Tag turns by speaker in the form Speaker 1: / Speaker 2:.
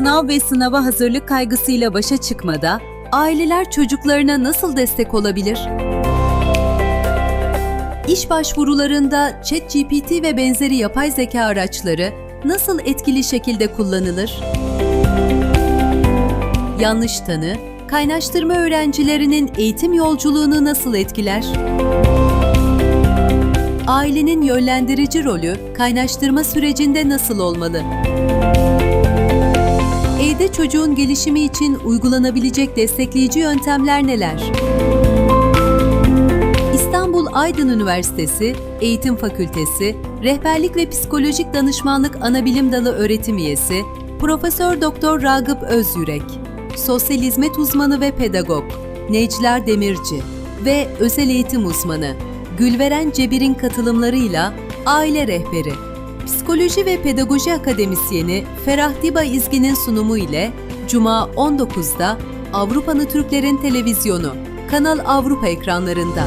Speaker 1: sınav ve sınava hazırlık kaygısıyla başa çıkmada aileler çocuklarına nasıl destek olabilir? İş başvurularında ChatGPT ve benzeri yapay zeka araçları nasıl etkili şekilde kullanılır? Yanlış tanı, kaynaştırma öğrencilerinin eğitim yolculuğunu nasıl etkiler? Ailenin yönlendirici rolü kaynaştırma sürecinde nasıl olmalı? Çocuğun gelişimi için uygulanabilecek destekleyici yöntemler neler? İstanbul Aydın Üniversitesi Eğitim Fakültesi Rehberlik ve Psikolojik Danışmanlık Anabilim Dalı öğretim üyesi Profesör Doktor Ragıp Özyürek, Sosyal Hizmet Uzmanı ve Pedagog Neclar Demirci ve Özel Eğitim Uzmanı Gülveren Cebir'in katılımlarıyla Aile Rehberi Psikoloji ve Pedagoji Akademisyeni Ferah Diba İzgin'in sunumu ile Cuma 19'da Avrupa'nın Türklerin Televizyonu Kanal Avrupa ekranlarında.